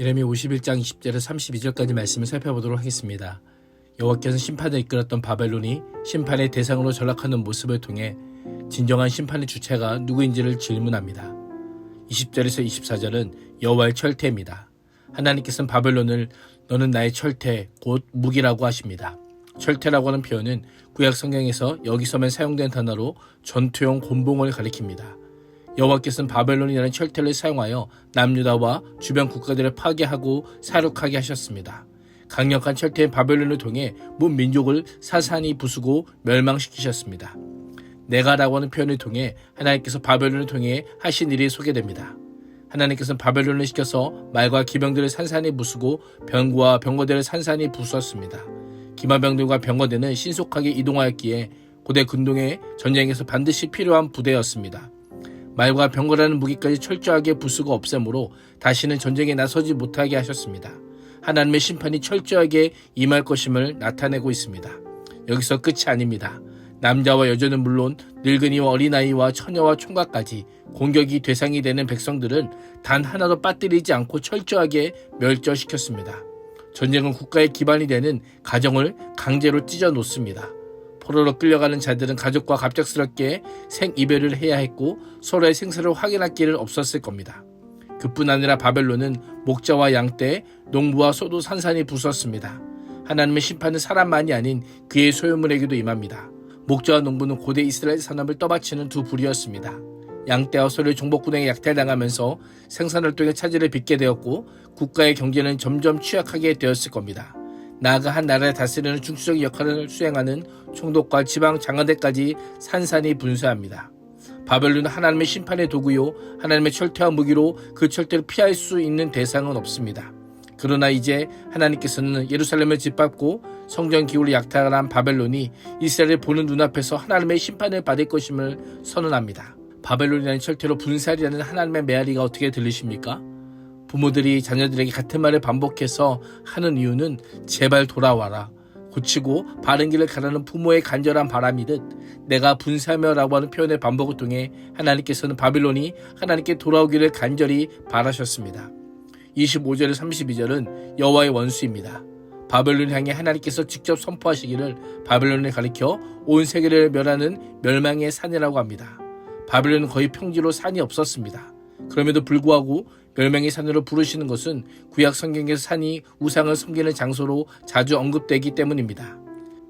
예레미 51장 20절에서 32절까지 말씀을 살펴보도록 하겠습니다. 여호와께서 심판을 이끌었던 바벨론이 심판의 대상으로 전락하는 모습을 통해 진정한 심판의 주체가 누구인지를 질문합니다. 20절에서 24절은 여호와의 철퇴입니다. 하나님께서는 바벨론을 너는 나의 철퇴 곧 무기라고 하십니다. 철퇴라고 하는 표현은 구약 성경에서 여기서만 사용된 단어로 전투용 곤봉을 가리킵니다. 여호와께서는 바벨론이라는 철퇴를 사용하여 남유다와 주변 국가들을 파괴하고 사륙하게 하셨습니다. 강력한 철퇴인 바벨론을 통해 문 민족을 사산이 부수고 멸망시키셨습니다. 내가라고 하는 표현을 통해 하나님께서 바벨론을 통해 하신 일이 소개됩니다. 하나님께서는 바벨론을 시켜서 말과 기병들을 산산히 부수고 병과 병거들을 산산히 부수었습니다. 기마병들과 병거대는 신속하게 이동하였기에 고대 근동의 전쟁에서 반드시 필요한 부대였습니다. 말과 병거라는 무기까지 철저하게 부수고 없애므로 다시는 전쟁에 나서지 못하게 하셨습니다. 하나님의 심판이 철저하게 임할 것임을 나타내고 있습니다. 여기서 끝이 아닙니다. 남자와 여자는 물론 늙은이와 어린아이와 처녀와 총각까지 공격이 대상이 되는 백성들은 단 하나도 빠뜨리지 않고 철저하게 멸절시켰습니다. 전쟁은 국가의 기반이 되는 가정을 강제로 찢어 놓습니다. 포로로 끌려가는 자들은 가족과 갑작스럽게 생이별을 해야 했고 서로의 생사를 확인할 길은 없었을 겁니다. 그뿐 아니라 바벨론은 목자와 양떼, 농부와 소도 산산이 부쉈습니다. 하나님의 심판은 사람만이 아닌 그의 소유물에게도 임합니다. 목자와 농부는 고대 이스라엘 산업을 떠받치는 두 부류였습니다. 양떼와 소를 종복군에게 약탈당하면서 생산활동에 차질을 빚게 되었고 국가의 경제는 점점 취약하게 되었을 겁니다. 나아가 한 나라를 다스리는 중추적인 역할을 수행하는 총독과 지방 장관대까지 산산이 분수합니다. 바벨론은 하나님의 심판의 도구요 하나님의 철퇴와 무기로 그 철퇴를 피할 수 있는 대상은 없습니다. 그러나 이제 하나님께서는 예루살렘을 짓밟고 성전 기울을 약탈한 바벨론이 이스라엘을 보는 눈앞에서 하나님의 심판을 받을 것임을 선언합니다. 바벨론이라는 철퇴로 분살이라는 하나님의 메아리가 어떻게 들리십니까? 부모들이 자녀들에게 같은 말을 반복해서 하는 이유는 제발 돌아와라. 고치고 바른 길을 가라는 부모의 간절한 바람이듯 내가 분사며라고 하는 표현의 반복을 통해 하나님께서는 바빌론이 하나님께 돌아오기를 간절히 바라셨습니다. 25절에 32절은 여호와의 원수입니다. 바벨론 향해 하나님께서 직접 선포하시기를 바벨론을 가리켜 온 세계를 멸하는 멸망의 산이라고 합니다. 바벨론은 거의 평지로 산이 없었습니다. 그럼에도 불구하고 멸망의 산으로 부르시는 것은 구약 성경에서 산이 우상을 섬기는 장소로 자주 언급되기 때문입니다.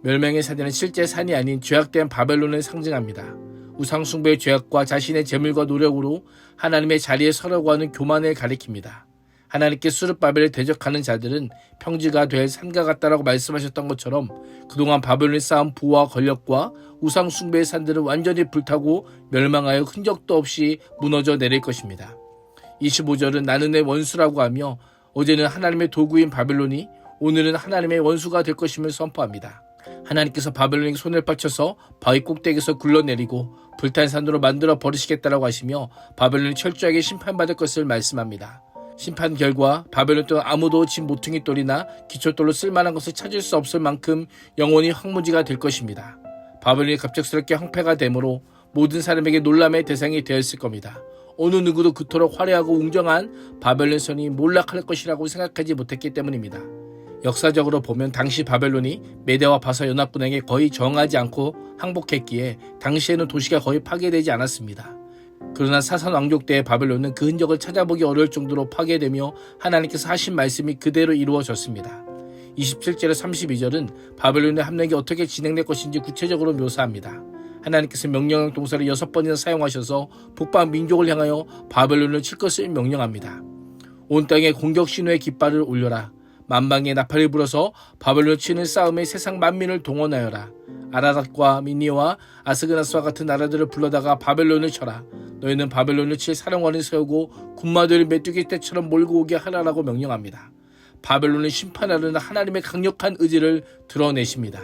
멸망의 산에는 실제 산이 아닌 죄악된 바벨론을 상징합니다. 우상숭배의 죄악과 자신의 재물과 노력으로 하나님의 자리에 서려고 하는 교만을 가리킵니다. 하나님께 수르바벨을 대적하는 자들은 평지가 될 산과 같다라고 말씀하셨던 것처럼 그동안 바벨론이 쌓은 부와 권력과 우상 숭배의 산들은 완전히 불타고 멸망하여 흔적도 없이 무너져 내릴 것입니다. 25절은 나는 내 원수라고 하며 어제는 하나님의 도구인 바벨론이 오늘은 하나님의 원수가 될 것임을 선포합니다. 하나님께서 바벨론에게 손을 뻗쳐서 바위 꼭대기에서 굴러내리고 불탄 산으로 만들어 버리시겠다라고 하시며 바벨론이 철저하게 심판받을 것을 말씀합니다. 심판 결과 바벨론 또한 아무도 진 모퉁이 돌이나 기초돌로 쓸만한 것을 찾을 수 없을 만큼 영원히 황무지가 될 것입니다. 바벨론이 갑작스럽게 황폐가 되므로 모든 사람에게 놀람의 대상이 되었을 겁니다. 어느 누구도 그토록 화려하고 웅장한 바벨론 선이 몰락할 것이라고 생각하지 못했기 때문입니다. 역사적으로 보면 당시 바벨론이 메대와 바사 연합군에게 거의 정하지 않고 항복했기에 당시에는 도시가 거의 파괴되지 않았습니다. 그러나 사산 왕족 때의 바벨론은 그 흔적을 찾아보기 어려울 정도로 파괴되며 하나님께서 하신 말씀이 그대로 이루어졌습니다. 27절에 32절은 바벨론의 함락이 어떻게 진행될 것인지 구체적으로 묘사합니다. 하나님께서 명령형 동사를 여섯 번이나 사용하셔서 북방 민족을 향하여 바벨론을 칠 것을 명령합니다. 온 땅에 공격 신호의 깃발을 올려라. 만방의 나팔을 불어서 바벨론 치는 싸움에 세상 만민을 동원하여라. 아라닷과 미니와 아스그나스와 같은 나라들을 불러다가 바벨론을 쳐라. 너희는 바벨론을 칠 사령관을 세우고 군마들을 메뚜기 떼처럼 몰고 오게 하라라고 명령합니다. 바벨론을 심판하려는 하나님의 강력한 의지를 드러내십니다.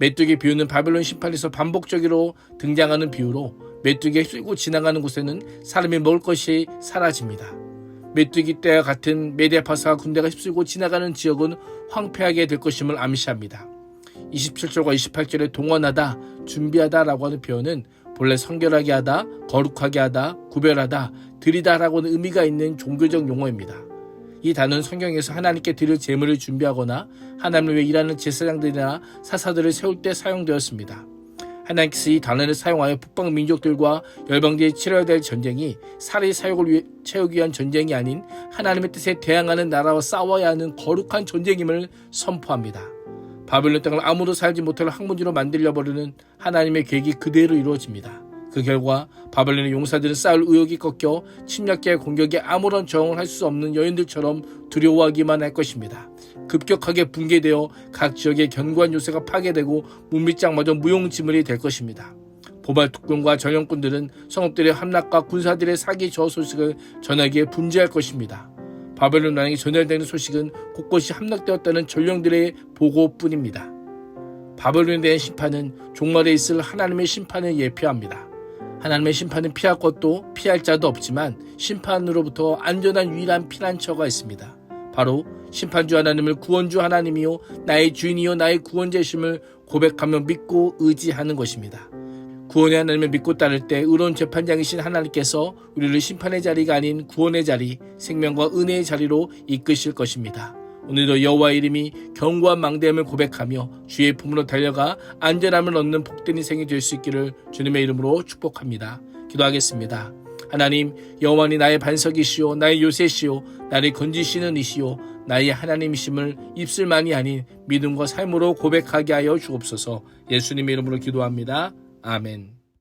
메뚜기 비유는 바벨론 심판에서 반복적으로 등장하는 비유로 메뚜기에 쓸고 지나가는 곳에는 사람이 먹을 것이 사라집니다. 메뚜기 때와 같은 메데파사와 군대가 휩쓸고 지나가는 지역은 황폐하게 될 것임을 암시합니다. 27절과 28절에 동원하다, 준비하다 라고 하는 표현은 본래 성결하게 하다, 거룩하게 하다, 구별하다, 드리다라고 하는 의미가 있는 종교적 용어입니다. 이 단어는 성경에서 하나님께 드릴 제물을 준비하거나 하나님을 위해 일하는 제사장들이나 사사들을 세울 때 사용되었습니다. 하나님께서 이 단어를 사용하여 북방 민족들과 열방들이 치러야 될 전쟁이 살의 사욕을 위해 채우기 위한 전쟁이 아닌 하나님의 뜻에 대항하는 나라와 싸워야 하는 거룩한 전쟁임을 선포합니다. 바벨론 땅을 아무도 살지 못할 항문지로 만들려 버리는 하나님의 계획이 그대로 이루어집니다. 그 결과 바벨론의 용사들은 싸울 의욕이 꺾여 침략자의 공격에 아무런 저항을 할 수 없는 여인들처럼 두려워하기만 할 것입니다. 급격하게 붕괴되어 각 지역의 견고한 요새가 파괴되고 문밑장마저 무용지물이 될 것입니다. 보발 특권과 전형꾼들은 성읍들의 함락과 군사들의 사기 저 소식을 전하기에 분주할 것입니다. 바벨론 왕에게 전달되는 소식은 곳곳이 함락되었다는 전령들의 보고뿐입니다. 바벨론에 대한 심판은 종말에 있을 하나님의 심판을 예표합니다. 하나님의 심판은 피할 것도 피할 자도 없지만 심판으로부터 안전한 유일한 피난처가 있습니다. 바로 심판주 하나님을 구원주 하나님이요 나의 주인이요 나의 구원자심을 고백하며 믿고 의지하는 것입니다. 구원의 하나님을 믿고 따를 때 의로운 재판장이신 하나님께서 우리를 심판의 자리가 아닌 구원의 자리, 생명과 은혜의 자리로 이끄실 것입니다. 오늘도 여호와 의 이름이 견고한 망대함을 고백하며 주의 품으로 달려가 안전함을 얻는 복된 인생이 될 수 있기를 주님의 이름으로 축복합니다. 기도하겠습니다. 하나님 여호와니 나의 반석이시오 나의 요새시오 나를 건지시는 이시오 나의 하나님이심을 입술만이 아닌 믿음과 삶으로 고백하게 하여 주옵소서 예수님의 이름으로 기도합니다. 아멘.